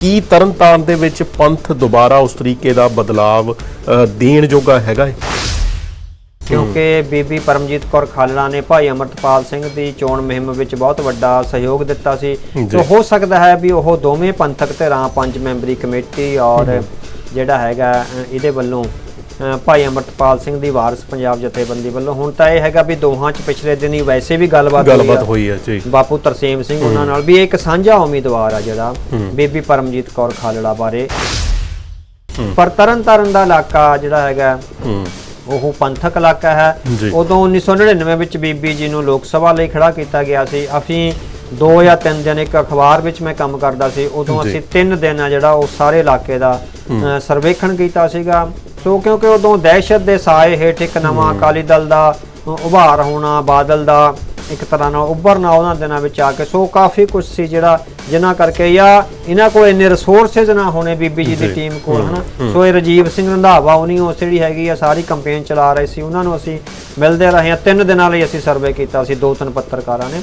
ਕੀ ਤਰਨਤਾਰਨ ਦੇ ਵਿੱਚ ਪੰਥ ਦੁਬਾਰਾ ਉਸ ਤਰੀਕੇ ਦਾ ਬਦਲਾਵ ਦੇਣ ਜੋਗਾ ਹੈਗਾ ਹੈ ਕਿਉਂਕਿ ਬੀਬੀ ਪਰਮਜੀਤ ਕੌਰ ਖਾਲੜਾ ਨੇ ਭਾਈ ਅਮਰਤਪਾਲ ਸਿੰਘ ਦੀ ਚੋਣ ਮੁਹਿੰਮ ਵਿੱਚ ਬਹੁਤ ਵੱਡਾ ਸਹਿਯੋਗ ਦਿੱਤਾ ਸੀ। ਸੋ ਹੋ ਸਕਦਾ ਹੈ ਵੀ ਉਹ ਦੋਵੇਂ ਪੰਥਕ ਧਿਰਾਂ ਪੰਜ ਮੈਂਬਰੀ ਕਮੇਟੀ ਔਰ ਜਿਹੜਾ ਹੈਗਾ ਇਹਦੇ ਵੱਲੋਂ ਭਾਈ ਅਮਰਤਪਾਲ ਸਿੰਘ ਦੀ ਵਾਰਸ ਪੰਜਾਬ ਜਥੇਬੰਦੀ ਵੱਲੋਂ। ਹੁਣ ਤਾਂ ਇਹ ਹੈਗਾ ਵੀ ਦੋਹਾਂ 'ਚ ਪਿਛਲੇ ਦਿਨੀ ਵੈਸੇ ਵੀ ਗੱਲਬਾਤ ਹੋਈ ਗੱਲਬਾਤ। ਹੋਈ ਹੈ ਜੀ। ਬਾਪੂ ਤਰਸੇਮ ਸਿੰਘ ਉਹਨਾਂ ਨਾਲ ਵੀ ਇਹ ਇੱਕ ਸਾਂਝਾ ਉਮੀਦਵਾਰ ਆ ਜਿਹੜਾ ਬੀਬੀ ਪਰਮਜੀਤ ਕੌਰ ਖਾਲੜਾ ਬਾਰੇ। ਪਰ ਤਰਨ ਤਾਰਨ ਦਾ ਇਲਾਕਾ ਜਿਹੜਾ ਹੈਗਾ ਹੂੰ। ਉਹ ਪੰਥਕ ਇਲਾਕਾ ਹੈ। ਉਦੋਂ 1999 ਵਿੱਚ ਬੀਬੀ ਜੀ ਨੂੰ ਲੋਕ ਸਭਾ ਲਈ ਖੜਾ ਕੀਤਾ ਗਿਆ ਸੀ। ਅਸੀਂ ਦੋ ਜਾਂ ਤਿੰਨ ਦਿਨ ਇੱਕ ਅਖਬਾਰ ਵਿੱਚ ਮੈਂ ਕੰਮ ਕਰਦਾ ਸੀ। ਉਦੋਂ। ਅਸੀਂ ਤਿੰਨ ਦਿਨ ਆ ਜਿਹੜਾ ਉਹ ਸਾਰੇ ਇਲਾਕੇ ਦਾ ਸਰਵੇਖਣ ਕੀਤਾ ਸੀਗਾ। ਸੋ ਕਿਉਂਕਿ ਉਦੋਂ ਦਹਿਸ਼ਤ ਦੇ ਸਾਏ ਹੇਠ ਇੱਕ ਨਵਾਂ ਅਕਾਲੀ ਦਲ ਦਾ ਉਭਾਰ ਹੋਣਾ ਬਾਦਲ ਦਾ ਇੱਕ ਤਰ੍ਹਾਂ ਨਾਲ ਉੱਭਰਨਾ ਉਹਨਾਂ ਦਿਨਾਂ ਵਿੱਚ ਆ ਕੇ ਸੋ ਕਾਫੀ ਕੁਝ ਸੀ ਜਿਹੜਾ ਜਿਨ੍ਹਾਂ ਕਰਕੇ ਜਾਂ ਇਹਨਾਂ ਕੋਲ ਇੰਨੇ ਰਿਸੋਰਸਸ ਨਾ ਹੋਣੇ ਬੀਬੀ ਜੀ ਦੀ। ਟੀਮ ਕੋਲ ਹਨਾ? ਸੋ ਇਹ ਰਜੀਵ ਸਿੰਘ ਰੰਧਾਵਾ ਉਹਨੀ ਉਸ ਜਿਹੜੀ ਹੈਗੀ ਆ ਸਾਰੀ ਕੰਪੇਨ ਚਲਾ ਰਹੇ ਸੀ ਉਹਨਾਂ ਨੂੰ ਅਸੀਂ ਮਿਲਦੇ ਰਹੇ ਹਾਂ। ਤਿੰਨ ਦਿਨਾਂ ਲਈ ਅਸੀਂ ਸਰਵੇ ਕੀਤਾ ਸੀ ਦੋ ਤਿੰਨ ਪੱਤਰਕਾਰਾਂ ਨੇ।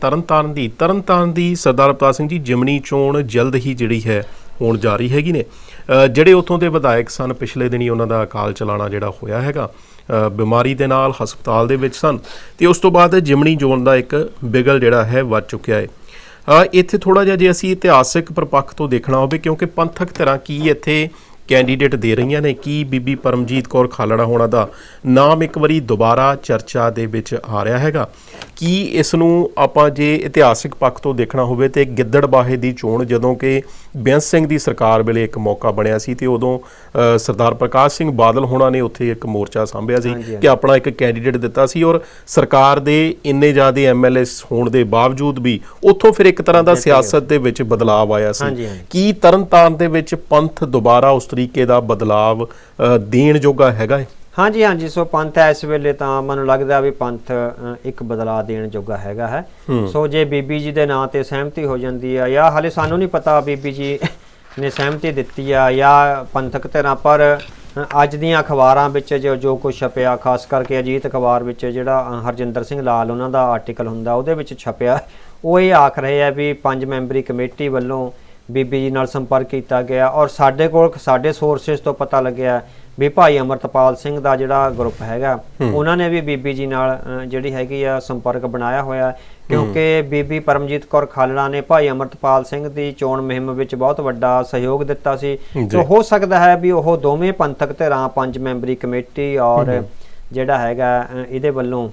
ਤਰਨਤਾਰਨ ਦੀ ਤਰਨਤਾਰਨ ਦੀ ਸਰਦਾਰ ਅਵਤਾਰ ਸਿੰਘ ਜੀ ਜਿਮਨੀ ਚੋਣ ਜਲਦ ਹੀ ਜਿਹੜੀ ਹੈ ਹੋਣ ਜਾ ਰਹੀ ਹੈਗੀ ਨੇ। ਜਿਹੜੇ ਉਥੋਂ ਦੇ ਵਿਧਾਇਕ ਸਨ, ਪਿਛਲੇ ਦਿਨੀ ਉਹਨਾਂ ਦਾ ਅਕਾਲ ਚਲਾਣਾ ਜਿਹੜਾ ਹੋਇਆ ਹੈਗਾ ਬਿਮਾਰੀ ਦੇ ਨਾਲ ਹਸਪਤਾਲ ਦੇ ਵਿੱਚ ਸਨ ਤੇ ਉਸ ਤੋਂ ਬਾਅਦ ਜਿਮਨੀ ਜੋਨ ਦਾ ਇੱਕ ਬਿਗਲ ਜਿਹੜਾ ਹੈ ਵੱਜ ਚੁੱਕਿਆ ਹੈ। ਇੱਥੇ ਥੋੜਾ ਜਿਹਾ ਜੇ ਅਸੀਂ ਇਤਿਹਾਸਿਕ ਪ੍ਰਪੱਖ ਤੋਂ ਦੇਖਣਾ ਹੋਵੇ, ਕਿਉਂਕਿ ਪੰਥਕ ਧਿਰਾਂ ਕੀ ਇੱਥੇ ਕੈਂਡੀਡੇਟ ਦੇ ਰਹੀਆਂ ਨੇ। ਕੀ ਬੀਬੀ ਪਰਮਜੀਤ ਕੌਰ ਖਾਲੜਾ ਹੋਣਾ ਦਾ ਨਾਮ ਇੱਕ ਵਾਰੀ ਦੁਬਾਰਾ ਚਰਚਾ ਦੇ ਵਿੱਚ ਆ ਰਿਹਾ ਹੈਗਾ? ਕੀ ਇਸ ਨੂੰ ਆਪਾਂ ਜੇ ਇਤਿਹਾਸਿਕ ਪੱਖ ਤੋਂ ਦੇਖਣਾ ਹੋਵੇ ਤੇ ਗਿੱਦੜਬਾਹੇ ਦੀ ਚੋਣ ਜਦੋਂ ਕਿ ਬੇਅੰਤ ਸਿੰਘ ਦੀ ਸਰਕਾਰ ਵੇਲੇ ਇੱਕ ਮੌਕਾ ਬਣਿਆ ਸੀ ਤੇ ਉਦੋਂ ਸਰਦਾਰ ਪ੍ਰਕਾਸ਼ ਸਿੰਘ ਬਾਦਲ ਹੋਣਾ ਨੇ ਉੱਥੇ ਇੱਕ ਮੋਰਚਾ ਸਾਂਭਿਆ ਸੀ ਕਿ ਆਪਣਾ ਇੱਕ ਕੈਂਡੀਡੇਟ ਦਿੱਤਾ ਸੀ ਔਰ ਸਰਕਾਰ ਦੇ ਇੰਨੇ ਜ਼ਿਆਦੇ ਐਮਐਲਏ ਹੋਣ ਦੇ ਬਾਵਜੂਦ ਵੀ ਉੱਥੋਂ ਫਿਰ ਇੱਕ ਤਰ੍ਹਾਂ ਦਾ ਸਿਆਸਤ ਦੇ ਵਿੱਚ ਬਦਲਾਅ ਆਇਆ ਸੀ। ਕੀ ਤਰਨਤਾਰਨ ਦੇ ਵਿੱਚ ਪੰਥ ਦੁਬਾਰਾ ਉਸ ਤਰੀਕੇ ਦਾ ਬਦਲਾਵ ਦੇਣ ਜੋਗਾ ਹੈਗਾ ਹੈ ਹਾਂਜੀ ਹਾਂਜੀ ਸੋ ਪੰਥ ਇਸ ਵੇਲੇ ਤਾਂ ਮੈਨੂੰ ਲੱਗਦਾ ਵੀ ਪੰਥ ਇੱਕ ਬਦਲਾਅ ਦੇਣ ਜੋਗਾ ਹੈਗਾ ਹੈ। ਸੋ ਜੇ ਬੀਬੀ ਜੀ ਦੇ ਨਾਂ ਤੇ ਸਹਿਮਤੀ ਹੋ ਜਾਂਦੀ ਆ ਜਾਂ ਹਾਲੇ ਸਾਨੂੰ ਨਹੀਂ ਪਤਾ ਬੀਬੀ ਜੀ ਨੇ ਸਹਿਮਤੀ ਦਿੱਤੀ ਆ ਜਾਂ ਪੰਥਕ ਧਿਰਾਂ ਪਰ ਅੱਜ ਦੀਆਂ ਅਖਬਾਰਾਂ ਵਿੱਚ ਜੋ ਜੋ ਕੁਝ ਛਪਿਆ ਖਾਸ ਕਰਕੇ ਅਜੀਤ ਅਖਬਾਰ ਵਿੱਚ ਜਿਹੜਾ ਹਰਜਿੰਦਰ ਸਿੰਘ ਲਾਲ ਉਹਨਾਂ ਦਾ ਆਰਟੀਕਲ ਹੁੰਦਾ ਉਹਦੇ ਵਿੱਚ ਛਪਿਆ ਉਹ ਇਹ ਆਖ ਰਹੇ ਆ ਵੀ ਪੰਜ ਮੈਂਬਰੀ ਕਮੇਟੀ ਵੱਲੋਂ ਬੀਬੀ ਜੀ ਨਾਲ ਸੰਪਰਕ ਕੀਤਾ ਗਿਆ ਔਰ ਸਾਡੇ ਕੋਲ ਸਾਡੇ ਸੋਰਸਸ ਤੋਂ ਪਤਾ ਲੱਗਿਆ ਵੀ ਭਾਈ ਅਮਰਤਪਾਲ ਸਿੰਘ ਦਾ ਜਿਹੜਾ ਗਰੁੱਪ ਹੈਗਾ ਉਹਨਾਂ ਨੇ ਵੀ ਬੀਬੀ ਜੀ ਨਾਲ ਜਿਹੜੀ ਹੈਗੀ ਆ ਸੰਪਰਕ ਬਣਾਇਆ ਹੋਇਆ। ਕਿਉਂਕਿ ਬੀਬੀ ਪਰਮਜੀਤ ਕੌਰ ਖਾਲੜਾ ਨੇ ਭਾਈ ਅਮਰਤਪਾਲ ਸਿੰਘ ਦੀ ਚੋਣ ਮੁਹਿੰਮ ਵਿੱਚ ਬਹੁਤ ਵੱਡਾ ਸਹਿਯੋਗ ਦਿੱਤਾ ਸੀ। ਸੋ ਹੋ ਸਕਦਾ ਹੈ ਵੀ ਉਹ ਦੋਵੇਂ ਪੰਥਕ ਧਿਰਾਂ ਪੰਜ ਮੈਂਬਰੀ ਕਮੇਟੀ ਔਰ ਜਿਹੜਾ ਹੈਗਾ ਇਹਦੇ ਵੱਲੋਂ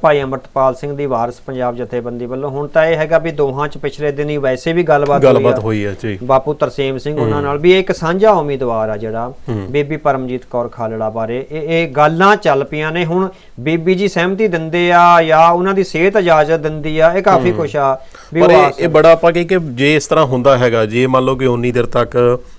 ਭਾਈ ਅਮਰਤਪਾਲ ਸਿੰਘ ਦੀ ਵਾਰਸ ਪੰਜਾਬ ਜਥੇਬੰਦੀ ਵੱਲੋਂ। ਹੁਣ ਤਾਂ ਇਹ ਹੈਗਾ ਵੀ ਦੋਹਾਂ 'ਚ ਪਿਛਲੇ ਦਿਨੀ ਵੈਸੇ ਵੀ ਗੱਲਬਾਤ ਹੋਈ ਗੱਲਬਾਤ। ਹੋਈ ਹੈ ਜੀ। ਬਾਪੂ ਤਰਸੇਮ ਸਿੰਘ ਉਹਨਾਂ ਨਾਲ ਵੀ ਇਹ ਇੱਕ ਸਾਂਝਾ ਉਮੀਦਵਾਰ ਆ ਜਿਹੜਾ ਬੀਬੀ ਪਰਮਜੀਤ ਕੌਰ ਖਾਲੜਾ ਬਾਰੇ। ਇਹ ਇਹ ਗੱਲਾਂ ਚੱਲ ਪਈਆਂ ਨੇ। ਹੁਣ ਬੀਬੀ ਜੀ ਸਹਿਮਤੀ ਦਿੰਦੇ ਆ ਜਾਂ ਉਹਨਾਂ ਦੀ ਸਿਹਤ ਇਜਾਜ਼ਤ ਦਿੰਦੀ ਆ ਇਹ ਕਾਫੀ ਕੁਛ ਆ। ਪਰ ਇਹ ਬੜਾ ਆਪਾਂ ਕਹੇ ਕਿ ਜੇ ਇਸ ਤਰ੍ਹਾਂ ਹੁੰਦਾ ਹੈਗਾ ਜੇ ਮੰਨ ਲਓ ਕਿ ਉਨੀ ਦੇਰ ਤੱਕ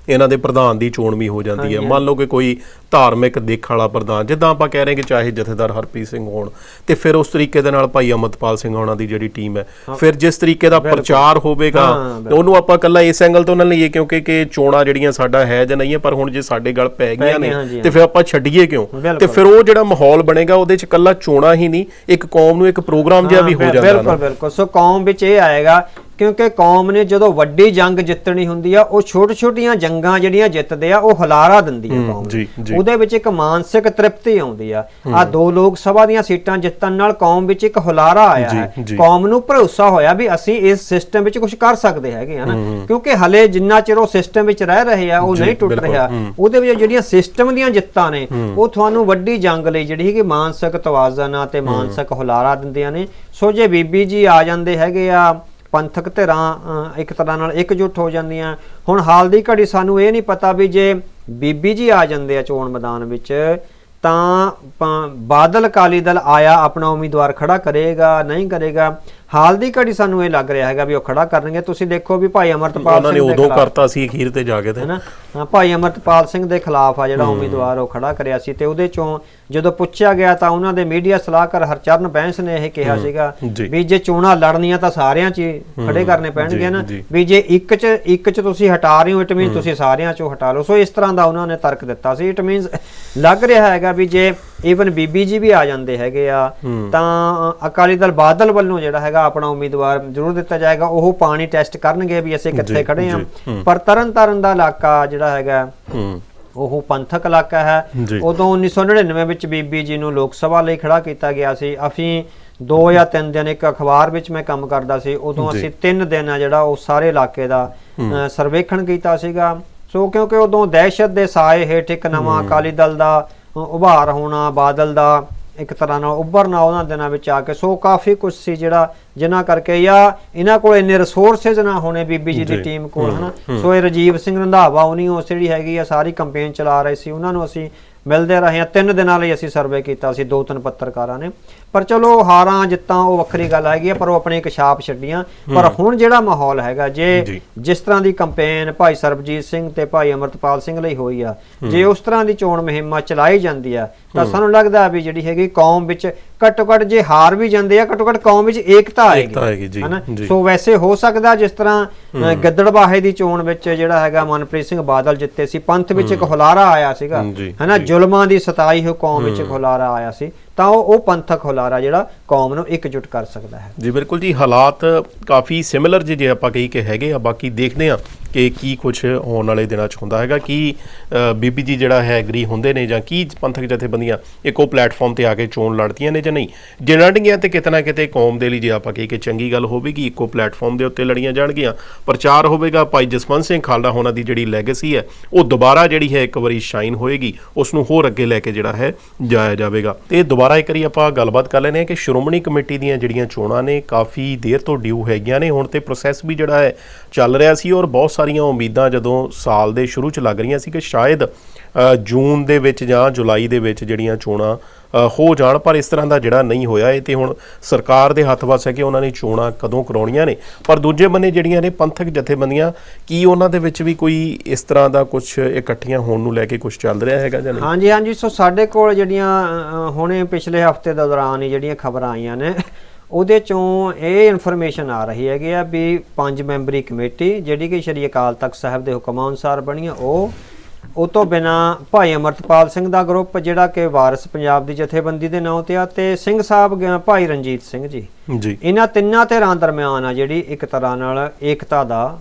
ਇਹਨਾਂ ਦੇ ਪ੍ਰਧਾਨ ਦੀ ਚੋਣ ਵੀ ਹੋ ਜਾਂਦੀ ਹੈ। ਮੰਨ ਲਓ ਕਿ ਕੋਈ ਧਾਰਮਿਕ ਦੇਖ ਵਾਲਾ ਪ੍ਰਧਾਨ ਜਿੱਦਾਂ ਆਪਾਂ ਕਹਿ ਰਹੇ ਕਿ ਚਾਹੇ ਜਥੇਦਾਰ ਹਰਪ੍ਰੀਤ ਸਿੰਘ ਹੋਣ ਤੇ ਫਿਰ ਉਸ ਤਰੀਕੇ ਦੇ ਨਾਲ ਭਾਈ ਅਮਰਤਪਾਲ ਸਿੰਘ ਹੋਣਾ ਦੀ ਜਿਹੜੀ ਟੀਮ ਹੈ ਫਿਰ ਜਿਸ ਤਰੀਕੇ ਦਾ ਪ੍ਰਚਾਰ ਹੋਵੇਗਾ ਉਹਨੂੰ ਆਪਾਂ ਕੱਲਾ ਇਸ ਐਂਗਲ ਤੋਂ ਨਾ ਲਈਏ ਕਿਉਂਕਿ ਕਿ ਚੋਣਾਂ ਜਿਹੜੀਆਂ ਸਾਡਾ ਹੈ ਜਾਂ ਨਹੀਂ ਹੈ ਪਰ ਹੁਣ ਜੇ ਸਾਡੇ ਗੱਲ ਪੈ ਗਈਆਂ ਨੇ ਤੇ ਫਿਰ ਆਪਾਂ ਛੱਡੀਏ ਕਿਉਂ। ਤੇ ਫਿਰ ਉਹ ਜਿਹੜਾ ਮਾਹੌਲ ਬਣੇਗਾ ਉਹਦੇ ਚ ਕੱਲਾ ਚੋਣਾਂ ਹੀ ਨਹੀਂ ਇੱਕ ਕੌਮ ਨੂੰ ਇੱਕ ਪ੍ਰੋਗਰਾਮ ਜਿਹਾ ਵੀ ਹੋ ਜਾਂਦਾ ਬਿਲਕੁਲ ਬਿਲਕੁਲ। ਸੋ ਕੌਮ ਵਿੱਚ ਇਹ ਆਏਗਾ ਕਿਉਂਕਿ ਕੌਮ ਨੇ ਜਦੋਂ ਵੱਡੀ ਜੰਗ ਜਿੱਤਣੀ ਹੁੰਦੀ ਆ ਉਹ ਛੋਟ-ਛੋਟੀਆਂ ਜੰਗਾਂ ਜਿਹੜੀਆਂ ਜਿੱਤਦੇ ਆ ਉਹ ਹਲਾਰਾ ਦਿੰਦੀ ਆ ਕੌਮ ਨੂੰ। ਉਹਦੇ ਵਿੱਚ ਇੱਕ ਮਾਨਸਿਕ ਤ੍ਰਿਪਤੀ ਆਉਂਦੀ ਆ। ਆ ਦੋ ਲੋਕ ਸਭਾ ਦੀਆਂ ਸੀਟਾਂ ਜਿੱਤਣ ਨਾਲ ਕੌਮ ਵਿੱਚ ਇੱਕ ਹੁਲਾਰਾ ਆਇਆ ਹੈ। ਕੌਮ ਨੂੰ ਭਰੋਸਾ ਹੋਇਆ ਵੀ ਅਸੀਂ ਇਸ ਸਿਸਟਮ ਵਿੱਚ ਕੁਝ ਕਰ ਸਕਦੇ ਹੈਗੇ ਹਨਾ ਕਿਉਂਕਿ ਹਲੇ ਜਿੰਨਾ ਚਿਰ ਉਹ ਸਿਸਟਮ ਵਿੱਚ ਰਹਿ ਰਹੇ ਆ ਉਹ ਨਹੀਂ ਟੁੱਟ ਰਿਹਾ। ਉਹਦੇ ਵਿੱਚ ਜਿਹੜੀਆਂ ਸਿਸਟਮ ਦੀਆਂ ਜਿੱਤਾਂ ਨੇ ਉਹ ਤੁਹਾਨੂੰ ਵੱਡੀ ਜੰਗ ਲਈ ਜਿਹੜੀ ਹੈਗੀ ਮਾਨਸਿਕ ਤਵਾਜ਼ਨ ਆ ਤੇ ਮਾਨਸਿਕ ਹੁਲਾਰਾ ਦਿੰਦੀਆਂ ਨੇ। ਸੋ ਜੇ ਬੀਬੀ ਜੀ ਆ ਜਾਂਦੇ ਹੈਗੇ ਆ ਪੰਥਕ ਧਿਰਾਂ ਇੱਕ ਤਰ੍ਹਾਂ ਨਾਲ ਇਕਜੁੱਟ ਹੋ ਜਾਂਦੀਆਂ। ਹੁਣ ਹਾਲ ਦੀ ਘੜੀ ਸਾਨੂੰ ਇਹ ਨਹੀਂ ਪਤਾ ਵੀ ਜੇ ਬੀਬੀ ਜੀ ਆ ਜਾਂਦੇ ਆ ਚੋਣ ਮੈਦਾਨ ਵਿੱਚ, ਤਾਂ ਬਾਦਲ ਅਕਾਲੀ ਦਲ ਆਇਆ, ਆਪਣਾ ਉਮੀਦਵਾਰ ਖੜਾ ਕਰੇਗਾ, ਨਹੀਂ ਕਰੇਗਾ। ਹਾਲ ਦੀ ਘੜੀ ਸਾਨੂੰ ਇਹ ਲੱਗ ਰਿਹਾ ਹੈਗਾ ਵੀ ਉਹ ਖੜਾ ਕਰਨਗੇ। ਤੁਸੀਂ ਦੇਖੋ ਵੀ ਭਾਈ ਅਮਰਤਪਾਲ ਉਹਨਾਂ ਨੇ ਸਿੰਘ ਦੇ ਉਦੋਂ ਕਰਤਾ ਸੀ ਅਖੀਰ ਤੇ ਜਾ ਕੇ ਤੇ। ਹੈਨਾ? ਭਾਈ ਅਮਰਤਪਾਲ ਸਿੰਘ ਦੇ ਖਿਲਾਫ ਆ ਜਿਹੜਾ ਉਮੀਦਵਾਰ ਉਹ ਖੜਾ ਕਰਿਆ ਸੀ ਤੇ ਉਹਦੇ ਚੋਂ ਜਦੋਂ ਪੁੱਛਿਆ ਗਿਆ ਤਾਂ ਉਹਨਾਂ ਦੇ ਮੀਡੀਆ ਸਲਾਹਕਾਰ ਹਰਚਰਨ ਬੈਂਸ ਨੇ ਇਹ ਕਿਹਾ ਸੀਗਾ। ਵੀ ਜੇ ਚੋਣਾਂ ਲੜਨੀਆਂ ਤਾਂ ਸਾਰਿਆਂ 'ਚ ਖੜੇ ਕਰਨੇ ਪੈਣਗੇ ਨਾ। ਵੀ ਜੇ ਇੱਕ 'ਚ ਇੱਕ 'ਚ ਤੁਸੀਂ ਹਟਾ ਰਹੇ ਹੋ ਇਟ ਮੀਨਸ ਤੁਸੀਂ ਸਾਰਿਆਂ 'ਚੋਂ ਹਟਾ ਲਓ। ਸੋ ਇਸ ਤਰ੍ਹਾਂ ਦਾ ਉਹਨਾਂ ਨੇ ਤਰਕ ਦਿੱਤਾ ਸੀ। ਇਟ ਮੀਨਸ ਲੱਗ ਰਿਹਾ ਹੈਗਾ ਵੀ ਜੇ ਈਵਨ ਬੀਬੀ ਜੀ ਵੀ ਆ ਜਾਂਦੇ ਹੈਗੇ ਆ ਤਾਂ ਅਕਾਲੀ ਦਲ ਬਾਦਲ ਵੱਲੋਂ ਜਿਹੜਾ ਹੈਗਾ ਆਪਣਾ ਉਮੀਦਵਾਰ ਜ਼ਰੂਰ ਦਿੱਤਾ ਜਾਏਗਾ ਉਹ ਪਾਣੀ ਟੈਸਟ ਕਰਨਗੇ ਵੀ ਅਸੀਂ ਕਿੱਥੇ ਖੜੇ ਆ ਪਰ ਤਰਨ ਤਾਰਨ ਦਾ ਇਲਾਕਾ ਜਿਹੜਾ ਹੈਗਾ ਉਹ ਪੰਥਕ ਇਲਾਕਾ ਹੈ। ਉਦੋਂ 1999 ਵਿੱਚ ਬੀਬੀ ਜੀ ਨੂੰ ਲੋਕ ਸਭਾ ਲਈ ਖੜਾ ਕੀਤਾ ਗਿਆ ਸੀ। ਅਸੀਂ ਦੋ ਜਾਂ ਤਿੰਨ ਦਿਨ ਇੱਕ ਅਖਬਾਰ ਵਿੱਚ ਮੈਂ ਕੰਮ ਕਰਦਾ ਸੀ ਉਦੋਂ। ਅਸੀਂ ਤਿੰਨ ਦਿਨ ਆ ਜਿਹੜਾ ਉਹ ਸਾਰੇ ਇਲਾਕੇ ਦਾ ਸਰਵੇਖਣ ਕੀਤਾ ਸੀਗਾ। ਸੋ ਕਿਉਂਕਿ ਉਦੋਂ ਦਹਿਸ਼ਤ ਦੇ ਸਾਏ ਹੇਠ ਇੱਕ ਨਵਾਂ ਅਕਾਲੀ ਦਲ ਦਾ ਉਭਾਰ ਹੋਣਾ ਬਾਦਲ ਦਾ ਇੱਕ ਤਰ੍ਹਾਂ ਨਾਲ ਉੱਭਰਨਾ ਉਹਨਾਂ ਦਿਨਾਂ ਵਿੱਚ ਆ ਕੇ ਸੋ ਕਾਫੀ ਕੁਝ ਸੀ ਜਿਹੜਾ ਜਿਨ੍ਹਾਂ ਕਰਕੇ ਜਾਂ ਇਹਨਾਂ ਕੋਲ ਇੰਨੇ ਰਿਸੋਰਸਸ ਨਾ ਹੋਣੇ ਬੀਬੀ ਜੀ ਦੀ। ਟੀਮ ਕੋਲ ਹਨਾ ਸੋ ਇਹ ਰਜੀਵ ਸਿੰਘ ਰੰਧਾਵਾ ਉਹਨੀ ਉਸ ਜਿਹੜੀ ਹੈਗੀ ਆ ਸਾਰੀ ਕੰਪੇਨ ਚਲਾ ਰਹੇ ਸੀ ਉਹਨਾਂ ਨੂੰ ਅਸੀਂ ਮਿਲਦੇ ਰਹੇ ਹਾਂ ਤਿੰਨ ਦਿਨਾਂ ਲਈ ਅਸੀਂ ਸਰਵੇ ਕੀਤਾ ਸੀ ਦੋ ਤਿੰਨ ਪੱਤਰਕਾਰਾਂ ਨੇ। ਪਰ ਚਲੋ ਹਾਰਾਂ ਜਿੱਤਾਂ ਉਹ ਵੱਖਰੀ ਗੱਲ ਹੈਗੀ ਆ ਪਰ ਉਹ ਆਪਣੀ ਇੱਕ ਛਾਪ ਛੱਡੀਆਂ। ਪਰ ਹੁਣ ਜਿਹੜਾ ਮਾਹੌਲ ਹੈਗਾ ਜੇ। ਜਿਸ ਤਰ੍ਹਾਂ ਦੀ ਕੰਪੇਨ ਭਾਈ ਸਰਬਜੀਤ ਸਿੰਘ ਤੇ ਭਾਈ ਅਮਰਤਪਾਲ ਸਿੰਘ ਲਈ ਹੋਈ ਆ ਜੇ ਉਸ ਤਰ੍ਹਾਂ ਦੀ ਚੋਣ ਮੁਹਿੰਮ ਚਲਾਈ ਜਾਂਦੀ ਆ ਤਾਂ ਸਾਨੂੰ ਲੱਗਦਾ ਵੀ ਜਿਹੜੀ ਹੈਗੀ ਕੌਮ ਵਿੱਚ ਘੱਟੋ ਘੱਟ ਜੇ ਹਾਰ ਵੀ ਜਾਂਦੇ ਆ ਘੱਟੋ ਘੱਟ ਕੌਮ ਵਿੱਚ ਏਕਤਾ ਆਏਗੀ। ਹਨਾ? ਸੋ ਵੈਸੇ ਹੋ ਸਕਦਾ ਜਿਸ ਤਰ੍ਹਾਂ ਗਿੱਦੜਬਾਹੇ ਦੀ ਚੋਣ ਵਿੱਚ ਜਿਹੜਾ ਹੈਗਾ ਮਨਪ੍ਰੀਤ ਸਿੰਘ ਬਾਦਲ ਜਿੱਤੇ ਸੀ ਪੰਥ ਵਿੱਚ ਇੱਕ ਹੁਲਾਰਾ ਆਇਆ ਸੀਗਾ। ਹਨਾ? ਜੀ। ਜ਼ੁਲਮਾਂ ਦੀ ਸਤਾਈ ਹੋ ਕੌਮ ਵਿੱਚ ਹੁਲਾਰਾ ਆਇਆ ਸੀ ਤਾਂ ਉਹ ਉਹ ਪੰਥਕ ਹੁਲਾਰਾ ਜਿਹੜਾ ਕੌਮ ਨੂੰ ਇਕਜੁੱਟ ਕਰ ਸਕਦਾ ਹੈ। ਜੀ ਬਿਲਕੁਲ ਜੀ ਹਾਲਾਤ ਕਾਫੀ ਸਿਮਿਲਰ ਜੇ ਆਪਾਂ ਕਹੀ ਕਿ ਹੈਗੇ ਆ ਬਾਕੀ ਦੇਖਦੇ ਆ ਕਿ ਕੀ ਕੁਝ ਆਉਣ ਵਾਲੇ ਦਿਨਾਂ 'ਚ ਹੁੰਦਾ ਹੈਗਾ, ਕੀ ਬੀਬੀ ਜੀ ਜਿਹੜਾ ਹੈ ਐਗਰੀ ਹੁੰਦੇ ਨੇ ਜਾਂ ਕੀ ਪੰਥਕ ਜਥੇਬੰਦੀਆਂ ਇੱਕੋ ਪਲੇਟਫਾਰਮ ਤੇ ਆ ਕੇ ਚੋਣ ਲੜਦੀਆਂ ਨੇ ਜਾਂ ਨਹੀਂ? ਜੇ ਲੜਨਗੀਆਂ ਤੇ ਕਿਤੇ ਨਾ ਕਿਤੇ ਕੌਮ ਦੇ ਲਈ ਜੇ ਆਪਾਂ ਕਹੀ ਕਿ ਚੰਗੀ ਗੱਲ ਹੋਵੇਗੀ, ਇੱਕੋ ਪਲੇਟਫਾਰਮ ਦੇ ਉੱਤੇ ਲੜੀਆਂ ਜਾਣਗੀਆਂ। ਪ੍ਰਚਾਰ ਹੋਵੇਗਾ, ਭਾਈ ਜਸਵੰਤ ਸਿੰਘ ਖਾਲੜਾ ਹੋਣਾ ਦੀ ਜਿਹੜੀ ਲੈਗੇਸੀ ਹੈ, ਉਹ ਦੁਬਾਰਾ ਜਿਹੜੀ ਹੈ ਇੱਕ ਵਾਰੀ ਸ਼ਾਈਨ ਹੋਏਗੀ ਉਸ ਨੂੰ ਹੋਰ ਅੱਗੇ ਲੈ ਕੇ ਜਿਹੜਾ ਹੈ ਜਾਇਆ ਜਾਵੇਗਾ। ਤੇ ਦੁਬਾਰਾ ਇੱਕ ਵਾਰੀ ਆਪਾਂ ਗੱਲਬਾਤ ਕਰ ਲੈਨੇ ਆ ਕਿ ਸ਼੍ਰੋਮਣੀ ਕਮੇਟੀ ਦੀਆਂ ਜਿਹੜੀਆਂ ਚੋਣਾਂ ਨੇ, ਕਾਫੀ ਦੇਰ ਤੋਂ ਡਿਊ ਹੈਗੀਆਂ ਨੇ, ਹੁਣ ਤੇ ਪ੍ਰੋਸੈਸ ਵੀ ਜਿਹੜਾ ਹੈ ਚੱਲ ਰਿਹਾ ਸੀ ਔਰ ਬਹੁਤ ਸਾਰੀਆਂ ਉਮੀਦਾਂ ਜਦੋਂ ਸਾਲ ਦੇ ਸ਼ੁਰੂ ਚ ਲੱਗ ਰਹੀਆਂ ਸੀ ਕਿ ਸ਼ਾਇਦ ਜੂਨ ਦੇ ਵਿੱਚ ਜਾਂ ਜੁਲਾਈ ਦੇ ਵਿੱਚ ਜਿਹੜੀਆਂ ਚੋਣਾਂ ਹੋ ਜਾਣ, ਪਰ ਇਸ ਤਰ੍ਹਾਂ ਦਾ ਜਿਹੜਾ ਨਹੀਂ ਹੋਇਆ। ਇਹ ਤੇ ਹੁਣ ਸਰਕਾਰ ਦੇ ਹੱਥ ਵੱਸ ਹੈ ਕਿ ਉਹਨਾਂ ਨੇ ਚੋਣਾਂ ਕਦੋਂ ਕਰਾਉਣੀਆਂ ਨੇ। ਪਰ ਦੂਜੇ ਬੰਨੇ ਜਿਹੜੀਆਂ ਨੇ ਪੰਥਕ ਜਥੇਬੰਦੀਆਂ, ਕੀ ਉਹਨਾਂ ਦੇ ਵਿੱਚ ਵੀ ਕੋਈ ਇਸ ਤਰ੍ਹਾਂ ਦਾ ਕੁਝ ਇਕੱਠੀਆਂ ਹੋਣ ਨੂੰ ਲੈ ਕੇ ਕੁਝ ਚੱਲ ਰਿਹਾ ਹੈਗਾ ਜਾਂ ਨਹੀਂ? ਹਾਂਜੀ ਹਾਂਜੀ। ਸੋ ਸਾਡੇ ਕੋਲ ਜਿਹੜੀਆਂ ਹੁਣੇ ਪਿਛਲੇ ਹਫ਼ਤੇ ਦੇ ਦੌਰਾਨ ਹੀ ਜਿਹੜੀਆਂ ਖਬਰਾਂ ਆਈਆਂ ਨੇ ਉਹਦੇ ਚੋਂ ਇਹ ਇਨਫੋਰਮੇਸ਼ਨ ਆ ਰਹੀ ਹੈਗੀ ਆ ਵੀ ਪੰਜ ਮੈਂਬਰੀ ਕਮੇਟੀ ਜਿਹੜੀ ਕਿ ਸ਼੍ਰੀ ਅਕਾਲ ਤਖਤ ਸਾਹਿਬ ਦੇ ਹੁਕਮਾਂ ਅਨੁਸਾਰ ਬਣੀ ਆ ਉਹ ਉਹ ਤੋਂ ਬਿਨਾ ਭਾਈ ਅਮਰਤਪਾਲ ਸਿੰਘ ਦਾ ਗਰੁੱਪ ਜਿਹੜਾ ਕਿ ਵਾਰਿਸ ਪੰਜਾਬ ਦੀ ਜਥੇਬੰਦੀ ਦੇ ਨਾਂ ਤੇ ਆ ਤੇ ਸਿੰਘ ਸਾਹਿਬ ਭਾਈ ਰਣਜੀਤ ਸਿੰਘ ਜੀ। ਜੀ। ਇਹਨਾਂ ਤਿੰਨਾਂ ਧਿਰਾਂ ਦਰਮਿਆਨ ਆ ਜਿਹੜੀ ਇੱਕ ਤਰ੍ਹਾਂ ਨਾਲ ਏਕਤਾ ਦਾ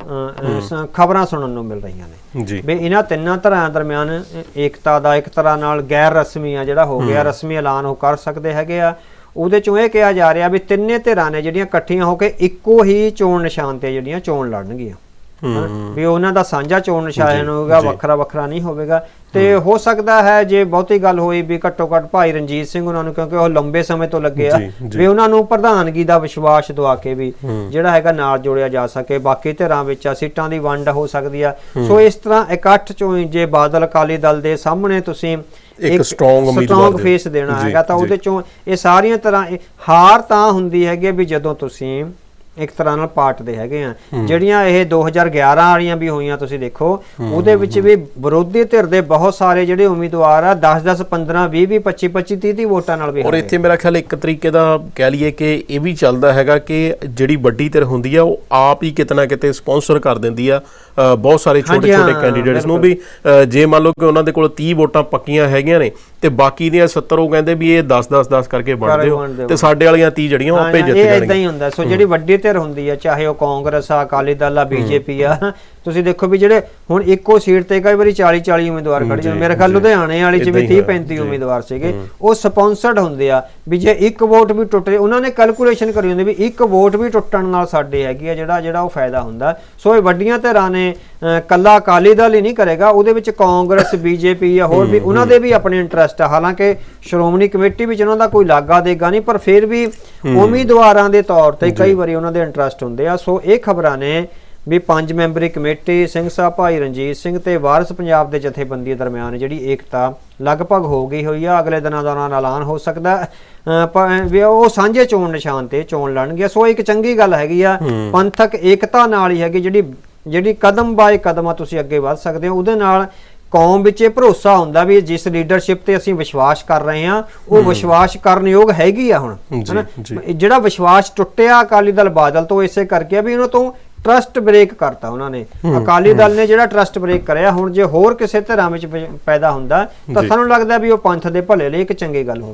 ਖਬਰਾਂ ਸੁਣਨ ਨੂੰ ਮਿਲ ਰਹੀਆਂ ਨੇ। ਜੀ। ਵੀ ਇਹਨਾਂ ਤਿੰਨਾਂ ਧਿਰਾਂ ਦਰਮਿਆਨ ਏਕਤਾ ਦਾ ਇੱਕ ਤਰ੍ਹਾਂ ਨਾਲ ਗੈਰ ਰਸਮੀ ਆ ਜਿਹੜਾ ਹੋ ਗਿਆ ਰਸਮੀ ਐਲਾਨ ਉਹ ਕਰ ਸਕਦੇ ਹੈਗੇ ਆ। ਉਹਦੇ ਚੋਂ ਇਹ ਕਿਹਾ ਜਾ ਰਿਹਾ ਵੀ ਤਿੰਨੇ ਧਿਰਾਂ ਨੇ ਜਿਹੜੀਆਂ ਇਕੱਠੀਆਂ ਹੋ ਕੇ ਇੱਕੋ ਹੀ ਚੋਣ ਨਿਸ਼ਾਨ ਤੇ ਜਿਹੜੀਆਂ ਚੋਣ ਲੜਨਗੀਆਂ। ਵੀ ਉਹਨਾਂ ਦਾ ਸਾਂਝਾ ਚੋਣ ਨਿਸ਼ਾਨ ਹੋਵੇਗਾ ਜੀ। ਵੱਖਰਾ ਵੱਖਰਾ ਨਹੀਂ ਹੋਵੇਗਾ। ਤੇ ਹੋ ਸਕਦਾ ਹੈ ਜੇ ਬਹੁਤੀ ਗੱਲ ਹੋਈ ਵੀ ਘੱਟੋ ਘੱਟ ਭਾਈ ਰਣਜੀਤ ਸਿੰਘ ਉਹਨਾਂ ਨੂੰ ਕਿਉਂਕਿ ਉਹ ਲੰਬੇ ਸਮੇਂ ਤੋਂ ਲੱਗੇ ਆ। ਵੀ ਉਹਨਾਂ ਨੂੰ ਪ੍ਰਧਾਨਗੀ ਦਾ ਵਿਸ਼ਵਾਸ ਦਵਾ ਕੇ ਵੀ ਜਿਹੜਾ ਹੈਗਾ ਨਾਲ ਜੋੜਿਆ ਜਾ ਸਕੇ। ਬਾਕੀ ਧਿਰਾਂ ਵਿੱਚ ਆ ਸੀਟਾਂ ਦੀ ਵੰਡ ਹੋ ਸਕਦੀ ਆ। ਸੋ ਇਸ ਤਰ੍ਹਾਂ ਇਕੱਠ ਚੋਂ ਜੇ ਬਾਦਲ ਅਕਾਲੀ ਦਲ ਦੇ ਸਾਹਮਣੇ ਤੁਸੀਂ ਇੱਕ ਉਮੀਦਵਾਰ ਸਟਰੋਂਗ ਦੇ- ਫੇਸ ਦੇਣਾ ਹੈਗਾ ਤਾਂ। ਉਹਦੇ ਚੋਂ ਇਹ ਸਾਰੀਆਂ ਤਰ੍ਹਾਂ ਹਾਰ ਤਾਂ ਹੁੰਦੀ ਹੈਗੀ ਵੀ ਜਦੋਂ ਤੁਸੀਂ ਇੱਕ ਤਰ੍ਹਾਂ ਨਾਲ ਪਾਰਟਦੇ ਹੈਗੇ ਆ। ਜਿਹੜੀਆਂ ਇਹ 2011 ਵਾਲੀਆਂ ਵੀ ਹੋਈਆਂ ਤੁਸੀਂ ਦੇਖੋ ਉਹਦੇ ਵਿੱਚ ਵੀ ਵਿਰੋਧੀ ਧਿਰ ਦੇ ਬਹੁਤ ਸਾਰੇ ਜਿਹੜੇ ਉਮੀਦਵਾਰ ਆ 10 10 15 20 20 25 25 30 30 ਵੋਟਾਂ ਨਾਲ ਵੀ ਔਰ। ਇੱਥੇ ਮੇਰਾ ਖਿਆਲ ਇੱਕ ਤਰੀਕੇ ਦਾ ਕਹਿ ਲਈਏ ਕਿ ਇਹ ਵੀ ਚੱਲਦਾ ਹੈਗਾ ਕਿ ਜਿਹੜੀ ਵੱਡੀ ਧਿਰ ਹੁੰਦੀ ਆ ਉਹ ਆਪ ਹੀ ਕਿਤੇ ਨਾ ਕਿਤੇ ਸਪਾਂਸਰ ਕਰ ਦਿੰਦੀ ਆ। ਬਹੁਤ ਸਾਰੇ ਛੋਟੇ ਛੋਟੇ ਹਾਂ, ਕੈਂਡੀਡੇਟਸ ਨੂੰ ਵੀ। ਜੇ ਮੰਨ ਲਓ ਕਿ ਉਹਨਾਂ ਦੇ ਕੋਲ 30 ਵੋਟਾਂ ਪੱਕੀਆਂ ਹੈਗੀਆਂ ਨੇ ਤੇ ਬਾਕੀ ਦੀਆਂ 70 ਉਹ ਕਹਿੰਦੇ ਵੀ ਇਹ 10 10 10 ਕਰਕੇ ਵੰਡ ਵੰਡ ਦਿਓ ਦਿਓ। ਤੇ ਸਾਡੇ ਵਾਲੀਆਂ 30 ਜਿਹੜੀਆਂ ਉਹ ਹਾਂ, ਆਪੇ ਜਿੱਤ ਇਹ ਇਦਾਂ ਜਾਣਗੀਆਂ। ਹੀ ਹੁੰਦਾ। ਸੋ ਜਿਹੜੀ ਵੱਡੀ ਧਿਰ ਹੁੰਦੀ ਆ ਚਾਹੇ ਉਹ ਕਾਂਗਰਸ ਆ ਅਕਾਲੀ ਦਲ ਆ ਬੀਜੇਪੀ ਆ ਤੁਸੀਂ ਦੇਖੋ ਵੀ ਜਿਹੜੇ ਹੁਣ ਇੱਕੋ ਸੀਟ ਤੇ ਕਈ ਵਾਰੀ 40 40 ਉਮੀਦਵਾਰ ਖੜੇ ਜੀ, ਜਾਂਦੇ ਮੇਰੇ ਖਿਆਲ ਜੀ। ਲੁਧਿਆਣੇ ਵਾਲੀ ਚ ਵੀ ਏਦਾਂ ਹੀ 30 ਹੋਇਆ, 35 ਜੀ। ਉਮੀਦਵਾਰ ਸੀਗੇ ਉਹ ਸਪਾਂਸਰਡ ਹੁੰਦੇ ਆ ਵੀ ਜੇ ਇੱਕ ਵੋਟ ਵੀ ਟੁੱਟ ਜੇ ਉਹਨਾਂ ਨੇ ਕੈਲਕੂਲੇਸ਼ਨ ਕਰੀ ਹੁੰਦੀ ਵੀ ਇੱਕ ਵੋਟ ਵੀ ਟੁੱਟਣ ਨਾਲ ਸਾਡੇ ਹੈਗੀ ਆ ਜਿਹੜਾ ਜਿਹੜਾ ਉਹ ਫਾਇਦਾ ਹੁੰਦਾ। ਸੋ ਇਹ ਵੱਡੀਆਂ ਧਿਰਾਂ ਨੇ ਕੱਲਾ ਅਕਾਲੀ ਦਲ ਹੀ ਨਹੀਂ ਕਰੇਗਾ ਉਹਦੇ ਵਿੱਚ ਕਾਂਗਰਸ ਬੀਜੇਪੀ ਆ ਹੋਰ ਵੀ ਉਹਨਾਂ ਦੇ ਵੀ ਆਪਣੇ ਇੰਟਰਸਟ ਆ। ਹਾਲਾਂਕਿ ਸ਼੍ਰੋਮਣੀ ਕਮੇਟੀ ਵਿੱਚ ਉਹਨਾਂ ਦਾ ਕੋਈ ਲਾਗਾ ਦੇਗਾ ਨਹੀਂ ਪਰ ਫਿਰ ਵੀ ਉਮੀਦਵਾਰਾਂ ਦੇ ਤੌਰ ਤੇ ਕਈ ਵਾਰੀ ਉਹਨਾਂ ਦੇ ਇੰਟਰਸਟ ਹੁੰਦੇ ਆ। ਸੋ ਇਹ ਖਬਰਾਂ ਨੇ ਵੀ ਪੰਜ ਮੈਂਬਰੀ ਕਮੇਟੀ ਸਿੰਘ ਸਾਹਿਬ ਭਾਈ ਰਣਜੀਤ ਸਿੰਘ ਤੇ ਵਾਰਿਸ ਪੰਜਾਬ ਦੇ ਜਥੇਬੰਦੀ ਦਰਮਿਆਨ ਜਿਹੜੀ ਏਕਤਾ ਲਗਭਗ ਹੋ ਗਈ ਹੋਈ ਆ। ਅਗਲੇ ਦਿਨਾਂ ਦੌਰਾਨ ਐਲਾਨ ਹੋ ਸਕਦਾ। ਹੈ। ਪ- ਵੀ ਉਹ ਸਾਂਝੇ ਚੋਣ ਨਿਸ਼ਾਨ ਤੇ ਚੋਣ ਲੜਨਗੇ। ਸੋ ਇੱਕ ਚੰਗੀ ਗੱਲ ਹੈਗੀ ਆ ਪੰਥਕ ਏਕਤਾ ਨਾਲ ਹੀ ਹੈਗੀ ਜਿਹੜੀ ਜਿਹੜੀ ਕਦਮ ਬਾਏ ਕਦਮ ਆ ਤੁਸੀਂ ਅੱਗੇ ਵੱਧ ਸਕਦੇ ਹੋ। ਉਹਦੇ ਨਾਲ ਕੌਮ ਵਿੱਚ ਇਹ ਭਰੋਸਾ ਹੁੰਦਾ ਵੀ ਜਿਸ ਲੀਡਰਸ਼ਿਪ ਤੇ ਅਸੀਂ ਵਿਸ਼ਵਾਸ ਕਰ ਰਹੇ ਹਾਂ ਉਹ ਵਿਸ਼ਵਾਸ ਕਰਨ ਯੋਗ ਹੈਗੀ ਆ ਹੁਣ। ਜਿਹੜਾ ਵਿਸ਼ਵਾਸ ਟੁੱਟਿਆ ਅਕਾਲੀ ਦਲ ਬਾਦਲ ਤੋਂ ਇਸੇ ਕਰਕੇ ਵੀ ਉਹਨਾਂ ਤੋਂ ਟਰਸਟ ਬ੍ਰੇਕ ਕਰਤਾ ਉਹਨਾਂ ਨੇ। ਅਕਾਲੀ ਦਲ ਨੇ ਜਿਹੜਾ ਟਰਸਟ ਬ੍ਰੇਕ ਕਰਿਆ ਹੁਣ ਜੇ ਹੋਰ ਕਿਸੇ ਧਿਰਾਂ ਵਿੱਚ ਪੈਦਾ ਹੁੰਦਾ ਤਾਂ। ਸਾਨੂੰ ਲੱਗਦਾ ਵੀ ਉਹ ਪੰਥ ਦੇ ਭਲੇ ਲਈ ਇੱਕ ਚੰਗੀ ਗੱਲ ਹੋਵੇ।